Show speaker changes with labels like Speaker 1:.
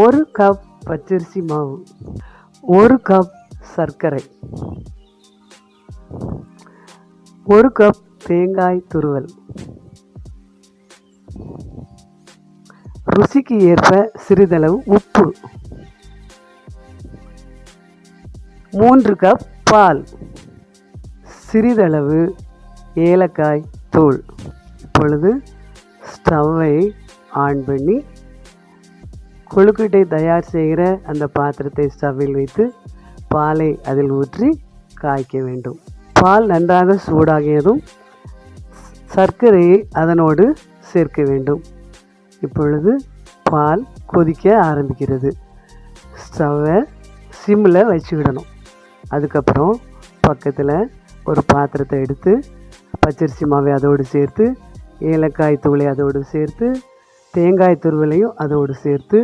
Speaker 1: ஒரு கப் பச்சரிசி மாவு ஒரு கப் சர்க்கரை ஒரு கப் தேங்காய் துருவல். ருசிக்கு ஏற்ப சிறிதளவு உப்பு. மூன்று கப் பால் சிறிதளவு ஏலக்காய் தூள். இப்பொழுது ஸ்டவ்வை ஆன் பண்ணி கொழுக்கட்டை தயார் செய்கிற அந்த பாத்திரத்தை ஸ்டவ்வில் வைத்து பாலை அதில் ஊற்றி காய்க்க வேண்டும். பால் நன்றாக சூடாகியதும் சர்க்கரையை அதனோடு சேர்க்க வேண்டும். இப்பொழுது பால் கொதிக்க ஆரம்பிக்கிறது. ஸ்டவ்வை சிம்மில் வச்சுக்கிடணும் அதுக்கப்புறம் பக்கத்தில் ஒரு பாத்திரத்தை எடுத்து பச்சரிசி மாவை அதோடு சேர்த்து ஏலக்காய் தூளை அதோடு சேர்த்து தேங்காய் துருவலையும் அதோடு சேர்த்து